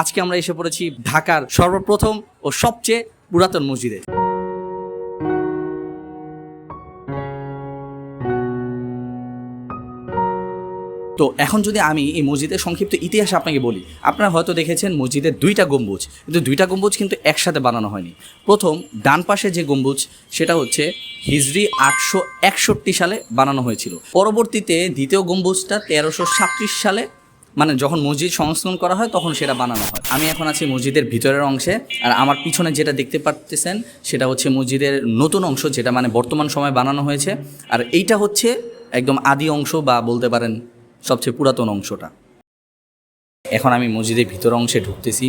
আজকে আমরা এসে পড়েছি ঢাকার সর্বপ্রথম ও সবচেয়ে পুরাতন মসজিদে। তো এখন যদি আমি এই মসজিদের সংক্ষিপ্ত ইতিহাস আপনাকে বলি, আপনারা হয়তো দেখেছেন মসজিদের দুইটা গম্বুজ, কিন্তু দুইটা গম্বুজ কিন্তু একসাথে বানানো হয়নি। প্রথম, ডান পাশে যে গম্বুজ, সেটা হচ্ছে হিজরি আটশো একষট্টি সালে বানানো হয়েছিল। পরবর্তীতে দ্বিতীয় গম্বুজটা তেরোশো সালে মানে যখন মসজিদ সংস্করণ করা হয়, তখন সেটা বানানো হয়। আমি এখন আছি মসজিদের ভিতরের অংশে, আর আমার পিছনে যেটা দেখতে পারতেছেন, সেটা হচ্ছে মসজিদের নতুন অংশ, যেটা মানে বর্তমান সময় বানানো হয়েছে। আর এইটা হচ্ছে একদম আদি অংশ বা বলতে পারেন সবচেয়ে পুরাতন অংশটা। এখন আমি মসজিদের ভিতর অংশে ঢুকতেছি।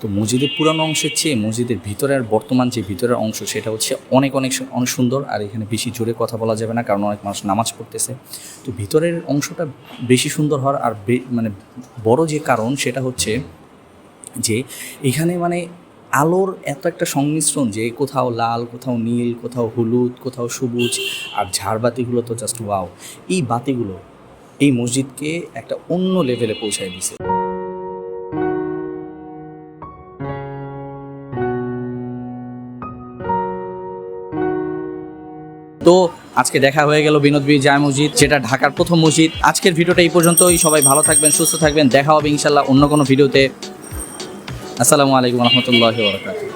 তো মসজিদের পুরানো অংশের চেয়ে মসজিদের ভিতরের বর্তমান যে ভিতরের অংশ, সেটা হচ্ছে অনেক অনেক অনেক সুন্দর। আর এখানে বেশি জোরে কথা বলা যাবে না, কারণ অনেক মানুষ নামাজ পড়তেছে। তো ভিতরের অংশটা বেশি সুন্দর হওয়ার আর মানে বড় যে কারণ, সেটা হচ্ছে যে এখানে মানে আলোর এত একটা সংমিশ্রণ যে কোথাও লাল, কোথাও নীল, কোথাও হলুদ, কোথাও সবুজ আর ঝাড়বাতিগুলো তো জাস্ট ওয়াও এই বাতিগুলো এই মসজিদকে একটা অন্য লেভেলে পৌঁছায় দিছে। তো আজকে দেখা হয়ে গেল বিনোদ বীর জায় মসজিদ, যেটা ঢাকার প্রথম মসজিদ। আজকের ভিডিওটা এই পর্যন্তই, সবাই ভালো থাকবেন, সুস্থ থাকবেন, দেখা হবে ইনশাল্লাহ অন্য কোনো ভিডিওতে। আসসালামু আলাইকুম রহমতুল্লাহ বরকাত